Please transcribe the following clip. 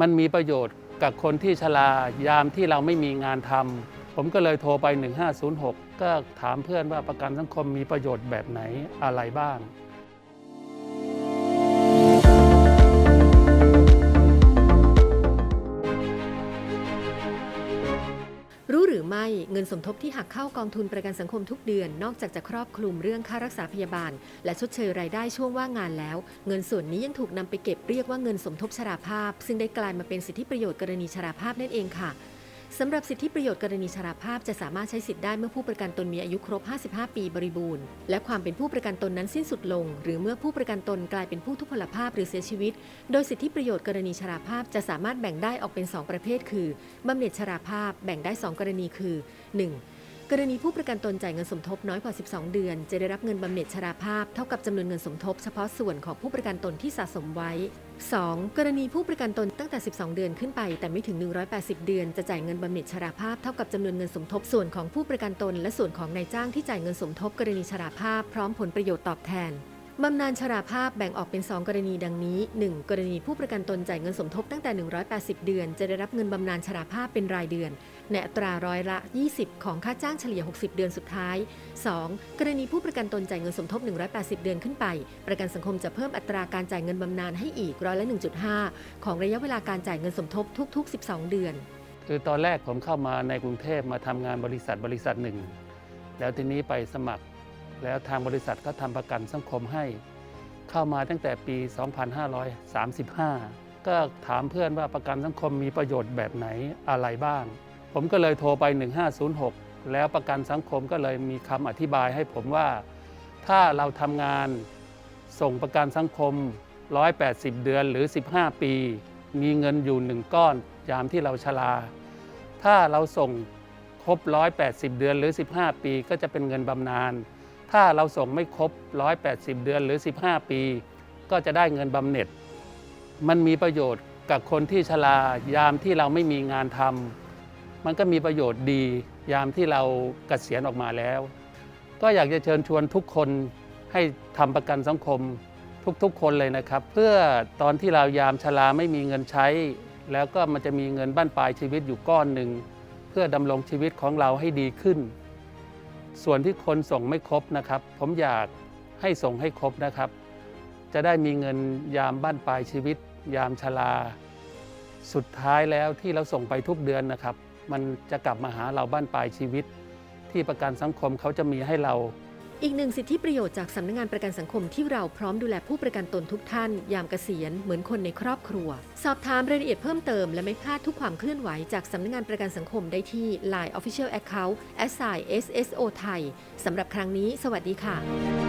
มันมีประโยชน์กับคนที่ชรายามที่เราไม่มีงานทำผมก็เลยโทรไป 1506 ก็ถามเพื่อนว่าประกันสังคมมีประโยชน์แบบไหนอะไรบ้าง รู้หรือไม่เงินสมทบที่หักเข้ากองทุนประกันสังคมทุกเดือน นอกจากจะครอบคลุมเรื่องค่ารักษาพยาบาล และชดเชยรายได้ช่วงว่างงานแล้ว เงินส่วนนี้ยังถูกนำไปเก็บเรียกว่าเงินสมทบชราภาพ ซึ่งได้กลายมาเป็นสิทธิประโยชน์กรณีชราภาพนั่นเองค่ะ สำหรับสิทธิประโยชน์กรณีชราภาพจะสามารถใช้สิทธิ์ได้เมื่อผู้ประกันตนมีอายุครบ 55 ปีบริบูรณ์ และความเป็นผู้ประกันตนนั้นสิ้นสุดลง หรือเมื่อผู้ประกันตนกลายเป็นผู้ทุพพลภาพหรือเสียชีวิต โดยสิทธิประโยชน์กรณีชราภาพจะสามารถแบ่งได้ออกเป็น 2 ประเภท คือบำเหน็จชราภาพแบ่งได้ 2 กรณีคือ 1. กรณีผู้ประกันตนจ่ายเงินสมทบน้อยกว่า 12 เดือน จะได้รับเงินบำเหน็จชราภาพเท่ากับจำนวนเงินสมทบเฉพาะส่วนของผู้ประกันตนที่สะสมไว้ 2. กรณีผู้ประกันตนตั้งแต่ 12 เดือนขึ้นไป แต่ไม่ถึง 180 เดือน จะจ่ายเงินบำเหน็จชราภาพเท่ากับจำนวนเงินสมทบส่วนของผู้ประกันตน และส่วนของนายจ้างที่จ่ายเงินสมทบกรณีชราภาพพร้อมผลประโยชน์ตอบแทน บำนาญชราภาพแบ่งออกเป็น 2 กรณีดังนี้ 1. กรณีผู้ประกันตนจ่ายเงินสมทบตั้งแต่ 180 เดือน จะได้รับเงินบำนาญชราภาพเป็นรายเดือนในอัตราร้อยละ 20 ของค่าจ้างเฉลี่ย 60 เดือนสุดท้าย 2. กรณีผู้ประกันตนจ่ายเงินสมทบ 180 เดือนขึ้นไป ประกันสังคมจะเพิ่มอัตราการจ่ายเงินบำนาญให้อีกร้อยละ 1.5 ของระยะเวลาการจ่ายเงินสมทบทุก ๆ 12 เดือน คือตอนแรกผมเข้ามาในกรุงเทพมาทำงานบริษัทบริษัทหนึ่ง แล้วทีนี้ไปสมัคร แล้วทางบริษัทก็ทำประกันสังคมให้เข้ามาตั้งแต่ปี 2535 ก็ถามเพื่อนว่าประกันสังคมมีประโยชน์แบบไหนอะไรบ้าง ผมก็เลยโทรไป 1506 แล้วประกันสังคมก็เลยมีคำอธิบายให้ผมว่า ถ้าเราทำงานส่งประกันสังคม 180 เดือนหรือ 15 ปี มีเงินอยู่หนึ่งก้อนยามที่เราชราถ้าเราส่งครบ 180 เดือนหรือ 15 ปี ก็จะเป็นเงินบำนาญ ถ้าเราส่งไม่ครบ 180 เดือนหรือ 15 ปี ก็จะได้เงินบำเหน็จ มันมีประโยชน์กับคนที่ชรายามที่เราไม่มีงานทำมันก็มีประโยชน์ดี ยามที่เราเกษียณออกมาแล้ว ก็อยากจะเชิญชวนทุกคนให้ทำประกันสังคมทุกๆ คนเลยนะครับ เพื่อตอนที่เรายามชราไม่มีเงินใช้ แล้วก็มันจะมีเงินบ้านปลายชีวิตอยู่ก้อนหนึ่ง เพื่อดำรงชีวิตของเราให้ดีขึ้น ส่วนที่คนส่งไม่ครบนะครับ ผมอยากให้ส่งให้ครบนะครับ จะได้มีเงินยามบ้านปลายชีวิต ยามชราสุดท้ายแล้วที่เราส่งไปทุกเดือนนะครับ มันจะกลับมาหาเราบ้านปลายชีวิต ที่ประกันสังคมเขาจะมีให้เรา อีกหนึ่งสิทธิประโยชน์จากสำนักงานประกันสังคมที่เราพร้อมดูแลผู้ประกันตนทุกท่าน ยามเกษียณเหมือนคนในครอบครัว สอบถามรายละเอียดเพิ่มเติมและไม่พลาดทุกความเคลื่อนไหวจากสำนักงานประกันสังคมได้ที่ Line Official Account s i SSO ไทยสำหรับครั้งนี้ สวัสดีค่ะ